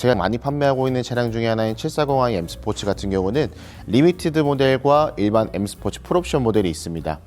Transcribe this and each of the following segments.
제가 많이 판매하고 있는 차량 중에 하나인 740i M 스포츠 같은 경우는 리미티드 모델과 일반 M 스포츠 풀옵션 모델이 있습니다.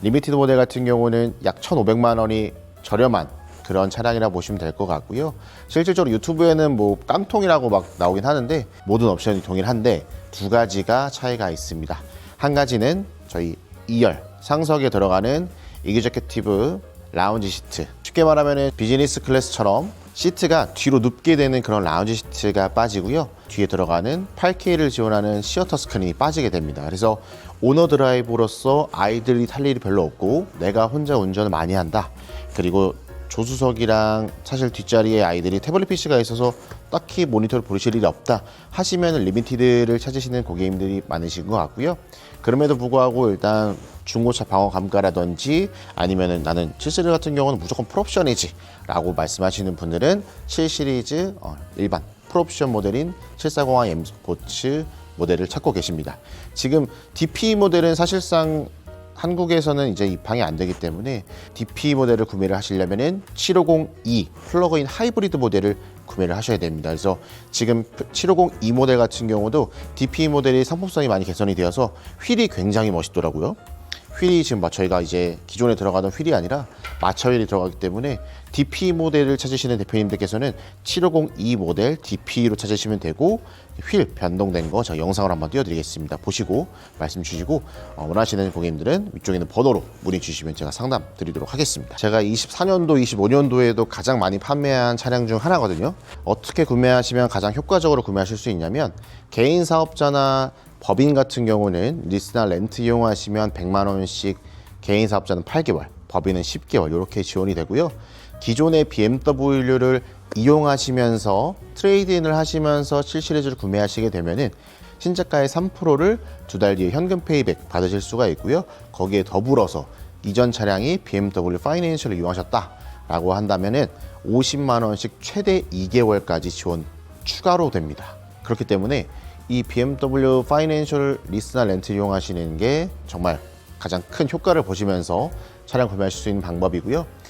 리미티드 모델 같은 경우는 약 1,500만 원이 저렴한 그런 차량이라 보시면 될 것 같고요. 실질적으로 유튜브에는 뭐 깡통이라고 막 나오긴 하는데 모든 옵션이 동일한데 두 가지가 차이가 있습니다. 한 가지는 저희 2열 상석에 들어가는 이그제큐티브 라운지 시트 쉽게 말하면 비즈니스 클래스처럼 시트가 뒤로 눕게 되는 그런 라운지 시트가 빠지고요. 뒤에 들어가는 8K를 지원하는 시어터 스크린이 빠지게 됩니다. 그래서 오너 드라이브로서 아이들이 탈 일이 별로 없고 내가 혼자 운전을 많이 한다. 그리고 조수석이랑 사실 뒷자리에 아이들이 태블릿 PC가 있어서 딱히 모니터를 보실 일이 없다 하시면 리미티드를 찾으시는 고객님들이 많으신 것 같고요. 그럼에도 불구하고 일단 중고차 방어 감가라든지 아니면은 나는 7 시리즈 같은 경우는 무조건 풀옵션이지 라고 말씀하시는 분들은 7 시리즈 어, 일반 풀옵션 모델인 740i M 스포츠 모델을 찾고 계십니다. 지금 DP 모델은 사실상 한국에서는 이제 입항이 안 되기 때문에 DP 모델을 구매를 하시려면은 750E 플러그인 하이브리드 모델을 구매를 하셔야 됩니다. 그래서 지금 750E 모델 같은 경우도 DP 모델이 상품성이 많이 개선이 되어서 휠이 굉장히 멋있더라고요. 휠이 지금 마- 저희가 이제 기존에 들어가던 휠이 아니라 마차 휠이 들어가기 때문에 DP 모델을 찾으시는 대표님들께서는 750E 모델 DP로 찾으시면 되고 휠 변동된 거 제가 영상을 한번 띄워드리겠습니다. 보시고 말씀 주시고 어, 원하시는 고객님들은 위쪽에 있는 번호로 문의 주시면 제가 상담 드리도록 하겠습니다. 제가 24년도, 25년도에도 가장 많이 판매한 차량 중 하나거든요. 어떻게 구매하시면 가장 효과적으로 구매하실 수 있냐면 개인 사업자나 법인 같은 경우는 리스나 렌트 이용하시면 100만 원씩 개인 사업자는 8개월, 법인은 10개월 이렇게 지원이 되고요. 기존의 BMW를 이용하시면서 트레이드인을 하시면서 7시리즈를 구매하시게 되면은 신차가의 3%를 두 달 뒤에 현금 페이백 받으실 수가 있고요. 거기에 더불어서 이전 차량이 BMW 파이낸셜을 이용하셨다라고 한다면은 50만 원씩 최대 2개월까지 지원 추가로 됩니다. 그렇기 때문에 이 BMW 파이낸셜 리스나 렌트 이용하시는 게 정말 가장 큰 효과를 보시면서 차량 구매하실 수 있는 방법이고요.